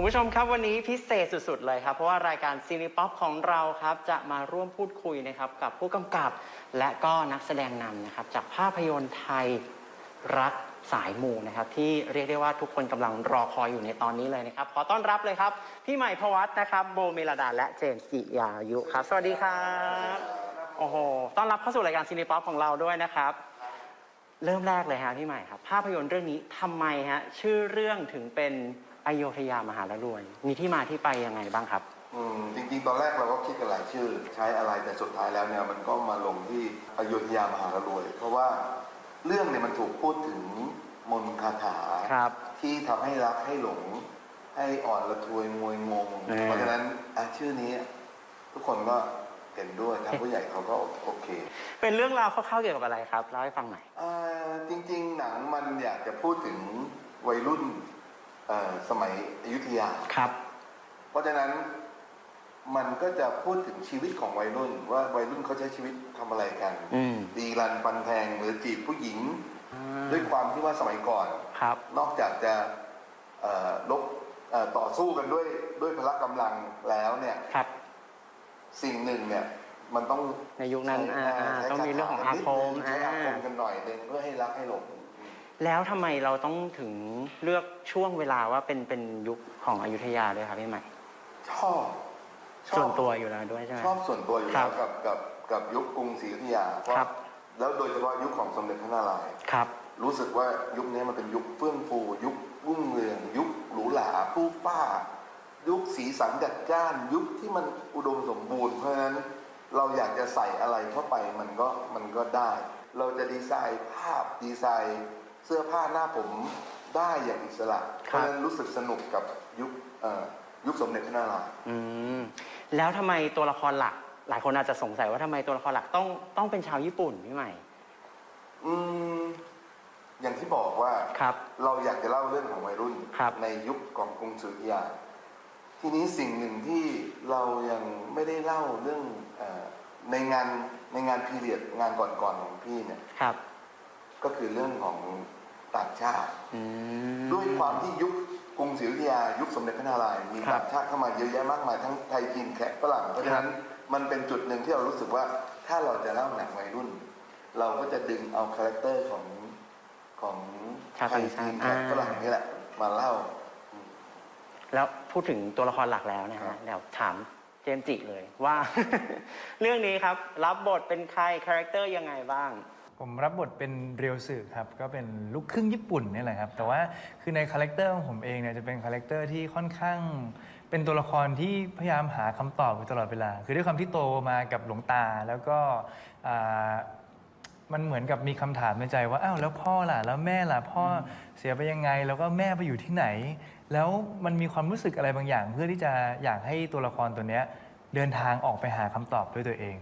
คุณผู้ชมครับวันนี้พิเศษสุด ๆ เลยครับ เพราะว่ารายการซีนีป๊อปของเราครับ จะมาร่วมพูดคุยนะครับกับผู้กำกับและก็นักแสดงนำนะครับ จากภาพยนตร์ไทยรักสายมูนะครับ ที่เรียกได้ว่าทุกคนกำลังรอคอยอยู่ในตอนนี้เลยนะครับ ขอต้อนรับเลยครับ พี่ใหม่พวัตนะครับ โบเมลดาและเจมส์จิยายุครับ สวัสดีครับโอ้โหต้อนรับเข้าสู่รายการซีนีป๊อปของเราด้วยนะครับ เริ่มแรกเลยฮะพี่ใหม่ครับ ภาพยนตร์เรื่องนี้ทำไมฮะชื่อเรื่องถึงเป็น อโยธยามหาละรวย มีที่มาที่ไปยังไงบ้างครับ อืมจริงๆ ตอนแรกเราก็คิดกันหลายชื่อ ใช้อะไรแต่สุดท้ายแล้วเนี่ยมันก็มาลงที่อยุธยามหาละรวย เพราะว่าเรื่องเนี่ยมันถูกพูดถึงมนต์คาถาครับ ที่ทำให้รักให้หลง ให้อ่อนละทวยงวยงง เออ เพราะฉะนั้นอะชื่อนี้ ทุกคนก็เห็นด้วยทางผู้ใหญ่เขาก็โอเค เป็นเรื่องราวคร่าวๆเกี่ยวกับอะไรครับเล่าให้ฟังหน่อยอ่าจริงๆ หนังมันอยากจะพูดถึงวัยรุ่นเอ่อ สมัยอยุธยา ครับ เพราะฉะนั้นมันก็จะพูดถึงชีวิตของวัยรุ่น ว่าวัยรุ่นเขาใช้ชีวิตทำอะไรกันอืมดีรันฟันแทงหรือจีบผู้หญิงอ่าด้วยความที่ว่าสมัยก่อน ครับ นอกจากจะเอ่อลบเอ่อต่อสู้กันด้วยด้วยพละกำลังแล้วเนี่ยครับ สิ่งหนึ่งเนี่ยมันต้องในยุคนั้นใช้อ่าใช้ต้องมีเรื่องของอาคมใช้อาคมอ่า กันหน่อยหนึงเพื่อให้รักให้หลง แล้วทำไมเราต้องถึงเลือกช่วงเวลาว่าเป็นเป็นยุคของอยุธยาด้วยครับพี่ใหม่ ชอบชอบส่วนตัวอยู่แล้วด้วยใช่ไหม ชอบส่วนตัวอยู่ครัแล้บวกับกับกับยุคกรุงศรีอยุธยาเพราะครับ แล้วโดยเฉพาะยุคของสมเด็จพระนารายณ์ ครับ รู้สึกว่ายุคนี้มันเป็นยุคเฟื่องฟู ยุครุ่งเรือง ยุคหรูหราผู้ป้า ยุคสีสันจัดจ้าน ยุคที่มันอุดมสมบูรณ์เพราะฉะนั้นเราอยากจะใส่อะไรเข้าไปมันก็มันก็ได้ เราจะดีไซน์ภาพดีไซน์ เสื้อผ้าหน้าผมได้อย่างอิสระเพครับราะฉะนั้นรู้สึกสนุกกับยุคเอ่อยุคสมเด็จพระนารายณ์อืมแล้วทำไมตัวละครหลัก หลายคนอาจจะสงสัยว่าทำไมตัวละครหลักต้องต้องเป็นชาวญี่ปุ่นพี่ใหม่อืมอย่างที่บอกว่า ครับ เราอยากจะเล่าเรื่องของวัยรุ่น ครับ ในยุคของกรุงศรีอยุธยา ทีนี้สิ่งหนึ่งที่เรายังไม่ได้เล่าเรื่องเออในงานในงานพีเรียดงานก่อนๆของพี่เนี่ย ครับ ก็คือเรื่องของต่างชาติอืมด้วยความที่ยุคกรุงศรีอยุธยายุคสมเด็จพระนารายณ์มีครับต่างชาติเข้ามาเยอะแยะมากมายทั้งไทยจีนแขกฝรั่งเพราะฉะนั้นมันเป็นจุดหนึ่งที่เรารู้สึกว่าถ้าเราจะเล่าหนังวัยรุ่น เราก็จะดึงเอาคาแรคเตอร์ของของชาวไทต่างยชาจีตินแขกฝรั่งนี่แหละ มาเล่า แล้วพูดถึงตัวละครหลักแล้วนะครัฮะบเดี๋ยวถามเจมส์จิเลยว่า เรื่องนี้ครับ รับบทเป็นใครคาแรคเตอร์ยังไงบ้าง ผมรับบทเป็นเรียวสึครับ ก็เป็นลูกครึ่งญี่ปุ่นนี่แหละครับ แต่ว่าคือในคาแรคเตอร์ของผมเองเนี่ยจะเป็นคาแรคเตอร์ที่ค่อนข้าง เป็นตัวละครที่พยายามหาคำตอบอยู่ตลอดเวลา คือด้วยความที่โตมากับหลวงตาแล้วก็อ่ามันเหมือนกับมีคำถามในใจว่าอ้าวแล้วพ่อล่ะแล้วแม่ล่ะพ่อเสียไปยังไง แล้วก็แม่ไปอยู่ที่ไหน แล้วมันมีความรู้สึกอะไรบางอย่าง เพื่อที่จะอยากให้ตัวละครตัวเนี้ยเดินทางออกไปหาคำตอบด้วยตัวเอง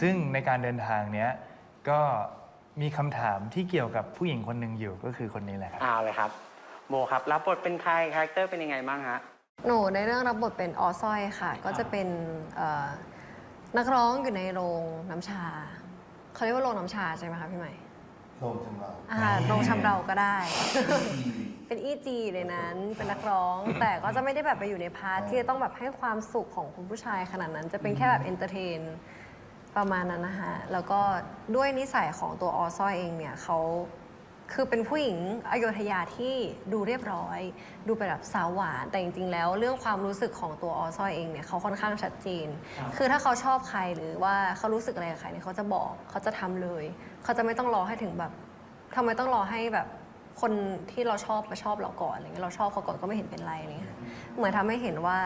ซึ่งในการเดินทางเนี้ยก็ มีคำถามที่เกี่ยวกับผู้หญิงคนหนึ่งอยู่ก็คือคนนี้แหละครับ เอาเลยครับโบครับ รับบทเป็นใครคาแรคเตอร์เป็นยังไงบ้างฮะ หนูในเรื่องรับบทเป็นออสร้อยค่ะ ก็จะเป็นเอ่อนักร้องอยู่ในโรงน้ำชาเขาเรียกว่าโรงน้ำชาใช่ไหมคะพี่ใหม่โลมจำเราอ่าโรงชำเราก็ได้ เป็นอีจีในนั้นเป็นนักร้อง แต่ก็จะไม่ได้แบบไปอยู่ในพาร์ทที่จะต้องแบบให้ความสุขของคุณผู้ชายขนาดนั้น จะเป็นแค่แบบเอนเตอร์เทน ประมาณนั้นนะคะแล้วก็ด้วยนิสัยของตัวออสร้อยเองเนี่ยเขาคือเป็นผู้หญิงอโยธยาที่ดูเรียบร้อย ดูเป็นแบบสาวหวานแต่จริงๆแล้ว เรื่องความรู้สึกของตัวออสร้อยเองเนี่ยเขาค่อนข้างชัดเจน คือถ้าเขาชอบใครหรือว่าเขารู้สึกอะไรกับใครเนี่ยเขาจะบอกเขาจะทำเลย เขาจะไม่ต้องรอให้ถึงแบบทำไมต้องรอให้แบบคนที่เราชอบมาชอบเราก่อนอะไรเงี้ยเราชอบเขาก่อนก็ไม่เห็นเป็นไรอะไรเงี้ยเหมือนทำให้เห็นว่า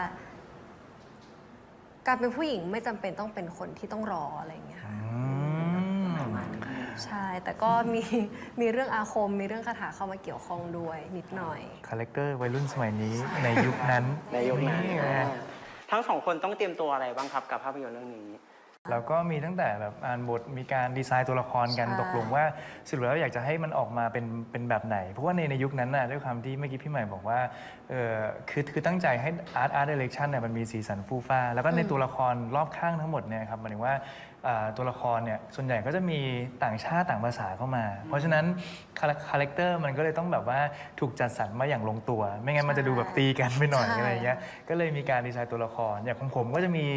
การเป็นผู้หญิงไม่จำเป็นต้องเป็นคนที่ต้องรออะไรอย่างเงี้ยค่ะอืมใช่ แต่ก็มีมีเรื่องอาคม มีเรื่องคาถาเข้ามาเกี่ยวข้องด้วยนิดหน่อย คาแรคเตอร์วัยรุ่นสมัยนี้ในยุคนั้น ในยุคนั้น ไง ทั้งสองคนต้องเตรียมตัวอะไรบ้างครับกับภาพยนตร์เรื่องนี้ แล้วก็มีตั้งแต่แบบอ่านบทมีการดีไซน์ตัวละครกันใช่ ตกลงว่าสุดแล้วอยากจะให้มันออกมาเป็นเป็นแบบไหน เพราะว่าในในยุคนั้นน่ะด้วยความที่เมื่อกี้พี่ใหม่บอกว่าเออคือคือตั้งใจให้อาร์ตอาร์ตเดเรคชันเนี่ยมันมีสีสันฟูฟ้า แล้วก็ในตัวละครรอบข้างทั้งหมดเนี่ยครับหมายถึงว่า อ่าตัวละครเนี่ยส่วนใหญ่ก็จะมีต่างชาติต่างภาษาเข้ามา เพราะฉะนั้นคาคาแรคเตอร์มันก็เลยต้องแบบว่าถูกจัดสรรมาอย่างลงตัว ไม่งั้นมันจะดูแบบตีกันไปหน่อยใช่ อะไรอย่างเงี้ยก็เลยมีการดีไซน์ตัวละครอย่างของผมก็จะมี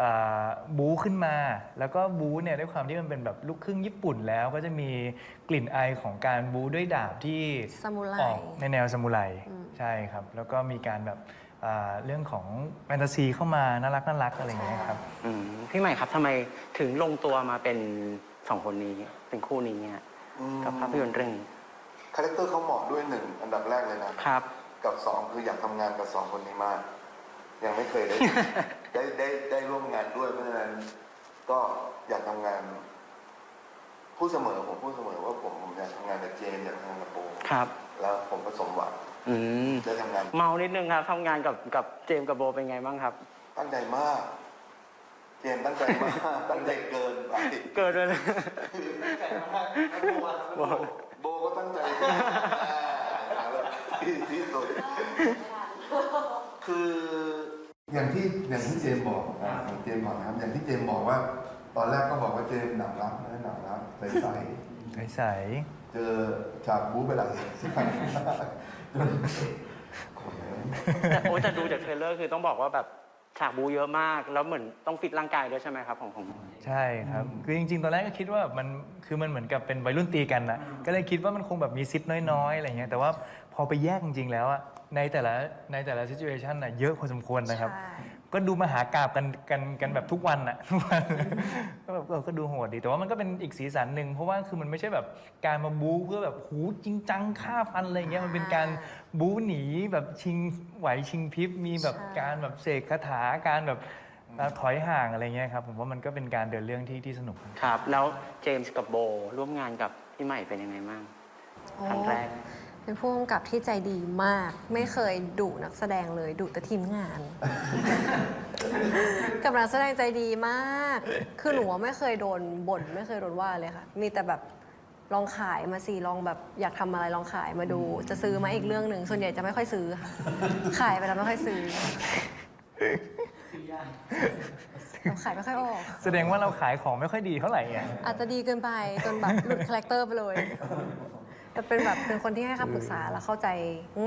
อ่าบู๊ขึ้นมา แล้วก็บู๊เนี่ยด้วยความที่มันเป็นแบบลูกครึ่งญี่ปุ่นแล้วก็จะมีกลิ่นไอของการบู๊ด้วยดาบที่ ซามูไร ออกในแนวซามูไรอืมใช่ครับ แล้วก็มีการแบบ อ่าเรื่องของแฟนตาซีเข้ามาน่ารักน่ารักอะไรอย่างเงี้ยครับ อืมพี่ใหม่ครับทำไมถึงลงตัวมาเป็นสองคนนี้เป็นคู่นี้เนี่ยอืมกับภาพยนตร์เรื่องนี้คาแรคเตอร์เขาเหมาะด้วยหนึ่งอันดับแรกเลยนะ ครับ กับสองคืออยากทำงานกับสองคนนี้มาก ยังไม่เคยได้ ได้ได้ได้ร่วมงานด้วยเพราะฉะนั้น ก็อยากทำงานพูดเสมอผมพูดเสมอว่าผมผมอยากทำงานกับเจมส์อยากทำงานกับโบครับ แล้วผมก็สมหวัง อืมได้ทำงานเมานิดนึงครับทำงานกับกับเจมส์กับโบเป็นไงบ้างครับ ตั้งใจมาก เจมส์ตั้งใจมาก ตั้งใจเกินไปเกิดเลยโบโบก็ตั้งใจที่ที่สุด คือ อย่างที่อย่างที่เจมส์บอกอะของเจมส์บอกนะครับอย่างที่เจมส์บอกว่า ตอนแรกก็บอกว่าเจมส์หนักรักนะหนักรักใสใสๆเจอฉากบู๊ไปหลายฉากจนโอ้ย แต่โอ้ยแต่ดูจากเทรลเลอร์คือต้องบอกว่าแบบฉากบูเยอะมาก แล้วเหมือนต้องฟิตร่างกายด้วยใช่ไหมครับของผมๆใช่ครับ คือจริง ๆ ตอนแรกก็คิดว่ามันคือมันเหมือนกับเป็นวัยรุ่นตีกันนะก็เลยคิดว่ามันคงแบบมีซิดน้อยๆอะไรเงี้ยแต่ว่าพอไปแยกจริงๆแล้วอะในแต่ละในแต่ละซิจูเอชันน่ะเยอะพอสมควรนะครับ ใช่ ก็ดูมาหากราบกันกันกันแบบทุกวันอะทุกวันก็แบบเออก็ดูโหดดีแต่ว่ามันก็เป็นอีกสีสันหนึ่งเพราะว่าคือมันไม่ใช่แบบการมาบู๊เพื่อแบบหูจริงจังฆ่าฟันอะไรเงี้ยมันเป็นการบู๊หนีแบบชิงไหวชิงพริบมีแบบใช่การแบบเสกคาถาการแบบถอยห่างอะไรเงี้ยครับผมว่ามันก็เป็นการเดินเรื่องที่ที่สนุกครับ แล้วเจมส์กับโบร่วมงานกับพี่ใหม่เป็นยังไงบ้างครั้งแรก เป็นผู้กำกับที่ใจดีมาก ไม่เคยดุนักแสดงเลยดุแต่ทีมงาน กับนักแสดงใจดีมาก คือหนูว่าไม่เคยโดนบ่นไม่เคยโดนว่าเลยค่ะ มีแต่แบบลองขายมาสิลองแบบอยากทำอะไรลองขายมาดู จะซื้อไหมาอีกเรื่องหนึ่งส่วนใหญ่จะไม่ค่อยซื้อค่ะขายไปแล้วไม่ค่อยซื้อเราขายไม่ค่อยออก แสดงว่าเราขายของไม่ค่อยดีเท่าไหร่ไงอาจจะดีเกินไปจนแบบหลุดคาแรคเตอร์ไปเลยแต่ เป็นแบบเป็นคนที่ให้คำปรึกษาแล้วเข้าใจ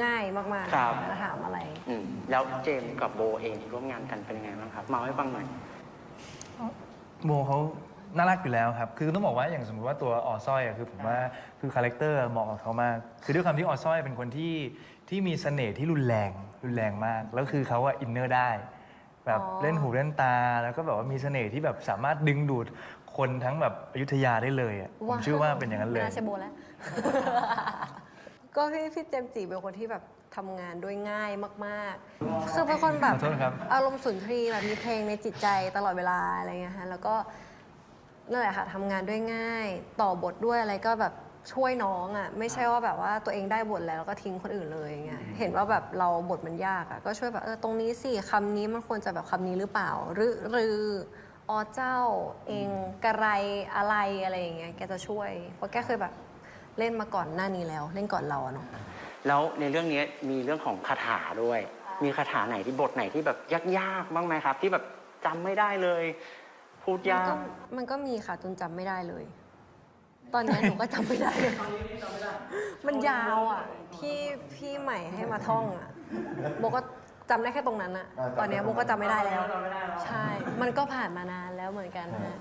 ง่ายมากครับ ๆแล้วถามอะไร อืมแล้วเจมส์กับโบเองร่วมงานกันเป็นยังไงบ้างครับเมาให้ฟังหน่อย โมเขาน่ารักอยู่แล้วครับ คือต้องบอกว่าอย่างสมมติว่าตัวออสร้อยอะคือผมว่าคือคาแรคเตอร์เหมาะกับเขามาก คือด้วยความที่ออสร้อยเป็นคนที่ที่มีเสน่ห์ที่รุนแรงรุนแรงมาก แล้วคือเขาอะอินเนอร์ได้ แบบอ๋อ เล่นหูเล่นตา แล้วก็แบบว่ามีเสน่ห์ที่แบบสามารถดึงดูด คนทั้งแบบอยุธยาได้เลยอะผมเชื่อว่าเป็นอย่างนั้นเลย น่าใช่โบแล้ว ก็พี่พี่เจมส์จีเป็นคนที่แบบทำงานด้วยง่ายมากๆ คือเป็นคนแบบขอโทษครับ อารมณ์สุนทรีย์แบบมีเพลงในจิตใจตลอดเวลาอะไรเงี้ยฮะแล้วก็นั่นแหละค่ะทำงานด้วยง่าย ต่อบทด้วยอะไรก็แบบช่วยน้องอะไม่ใช่ว่าแบบว่าตัวเองได้บทแล้วแล้วก็ทิ้งคนอื่นเลยอย่างเงี้ยเห็นว่าแบบเราบทมันยากอะก็ช่วยแบบเออตรงนี้สิคำนี้มันควรจะแบบคำนี้หรือเปล่าหรือหรือ อเจ้าเองกระไรอะไรอะไรอย่างเงี้ยแกจะช่วย เพราะแกเคยแบบเล่นมาก่อนหน้านี้แล้ว เล่นก่อนเราอะเนาะแล้วในเรื่องนี้มีเรื่องของคาถาด้วย มีคาถาไหนที่บทไหนที่แบบยากๆบ้างไหมครับ ที่แบบจำไม่ได้เลย พูดมันยาก็กมันก็มีค่ะจนจำไม่ได้เลย ตอนนี้หนูก็จำไม่ได้เลยมันยาวอะที่พี่ใหม่ให้มาท่องอะโบก็ จำได้แค่ตรงนั้นอะอ่าจำได้ ตอนนี้โบก็จำไม่ได้แล้วใช่ มันก็ผ่านมานานแล้วเหมือนกันฮะ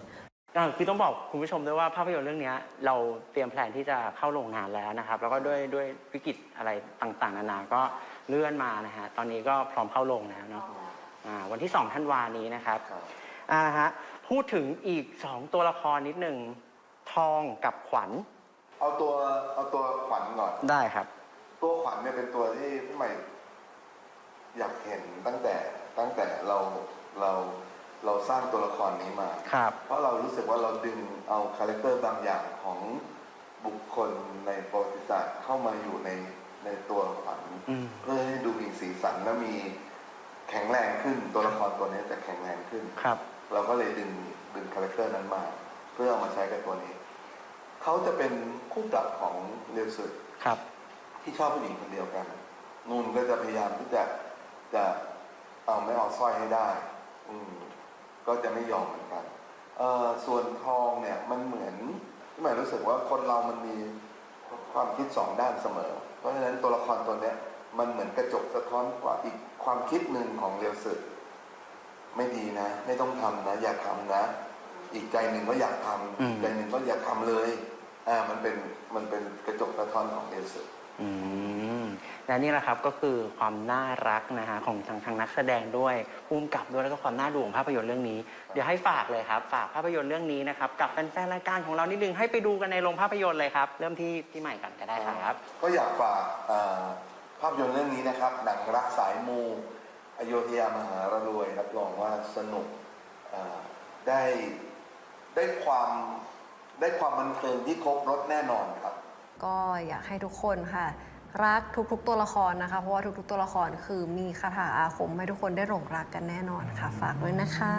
อ่าคือต้องบอกคุณผู้ชมด้วยว่าภาพยนตร์เรื่องนี้เราเตรียมแผนที่จะเข้าโรงงานแล้วนะครับ แล้วก็ด้วยด้วยวิกฤตอะไรต่างๆนานาก็เลื่อนมานะฮะตอนนี้ก็พร้อมเข้าโรงแล้วเนาะอ่าวันที่2ธันวานี้นะครับครับอ่าฮะพูดถึงอีก 2 ตัวละครนิดหนึ่งทองกับขวัญเอาตัวเอาตัวขวัญก่อน ได้ครับ ตัวขวัญเนี่ยเป็นตัวที่พี่ใหม่ อยากเห็นตั้งแต่ตั้งแต่เราเราเราสร้างตัวละครนี้มา ครับ เพราะเรารู้สึกว่าเราดึงเอาคาแรคเตอร์บางอย่างของบุคคลในประวัติศาสตร์เข้ามาอยู่ในในตัวขวัญอืม เพื่อให้ดูมีสีสันและมีแข็งแรงขึ้นตัวละครตัวนี้จะแข็งแรงขึ้น ครับ เราก็เลยดึงดึงคาแรคเตอร์นั้นมา เพื่อเอามาใช้กับตัวนี้ เขาจะเป็นคู่ปรับของเรียวสึ ครับ ที่ชอบผู้หญิงคนเดียวกัน นูนก็จะพยายามที่จะ จะเอาไม่เอาสร้อยให้ได้ อืมก็จะไม่ยอมเหมือนกันเอ่อส่วนทองเนี่ยมันเหมือนที่หมายรู้สึกว่าคนเรามันมีความคิดสองด้านเสมอ เพราะฉะนั้นตัวละครตัวเนี้ยมันเหมือนกระจกสะท้อนกว่าอีกความคิดหนึ่งของเรียวสึก ไม่ดีนะ ไม่ต้องทำนะ อย่าทำนะ อีกใจหนึ่งก็อยากทำอืมอีกใจหนึ่งก็อย่าทำเลย อ่ามันเป็นมันเป็นกระจกสะท้อนของเรียวสึก อืม และนี่แหละครับก็คือความน่ารักนะฮะของทางทางนักแสดงด้วยภูมิกับด้วยแล้วก็ความน่าดูของภาพยนตร์เรื่องนี้ เดี๋ยวให้ฝากเลยครับ ฝากภาพยนตร์เรื่องนี้นะครับกับแฟนๆรายการของเรานิดนึงให้ไปดูกันในโรงภาพยนตร์เลยครับ เริ่มที่พี่ใหม่กันก็ได้ครับ ก็อยากฝากเอ่อภาพยนตร์เรื่องนี้นะครับ หนังรักสายมูอโยธยามหารรวยรับรองว่าสนุกเอ่อได้ได้ความได้ความบันเทิงที่ครบรถแน่นอนครับ ก็อยากให้ทุกคนค่ะ รักทุกๆ ตัวละครนะคะ เพราะว่าทุกๆ ตัวละครคือมีคาถาอาคมให้ทุกคนได้หลงรักกันแน่นอนค่ะ ฝากด้วยนะคะ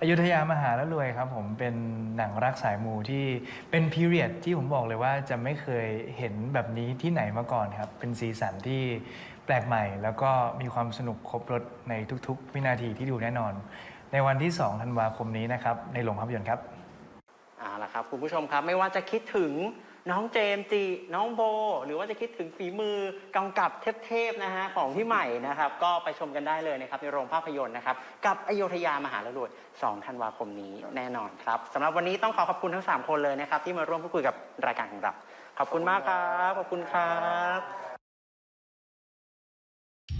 อยุธยามหาละรวยครับผมเป็นหนังรักสายมูที่เป็นพีเรียดที่ผมบอกเลยว่าจะไม่เคยเห็นแบบนี้ที่ไหนมาก่อนครับ เป็นสีสันที่แปลกใหม่ แล้วก็มีความสนุกครบรถในทุกๆ วินาทีที่ดูแน่นอน ในวันที่2ธันวาคมนี้นะครับในโรงภาพยนตร์ครับ เอาละครับ คุณผู้ชมครับไม่ว่าจะคิดถึง น้องเจมส์จีน้องโบ หรือว่าจะคิดถึงฝีมือกำกับเทพๆนะฮะของพี่ใหม่นะครับ ก็ไปชมกันได้เลยนะครับในโรงภาพยนตร์นะครับ กับอโยธยามหาละรวย2ธันวาคมนี้แน่นอนครับสำหรับวันนี้ต้องขอขอบคุณทั้ง 3 คนเลยนะครับ ที่มาร่วมพูดคุยกับรายการของเราขอบคุณมากครับ ขอบคุณครับ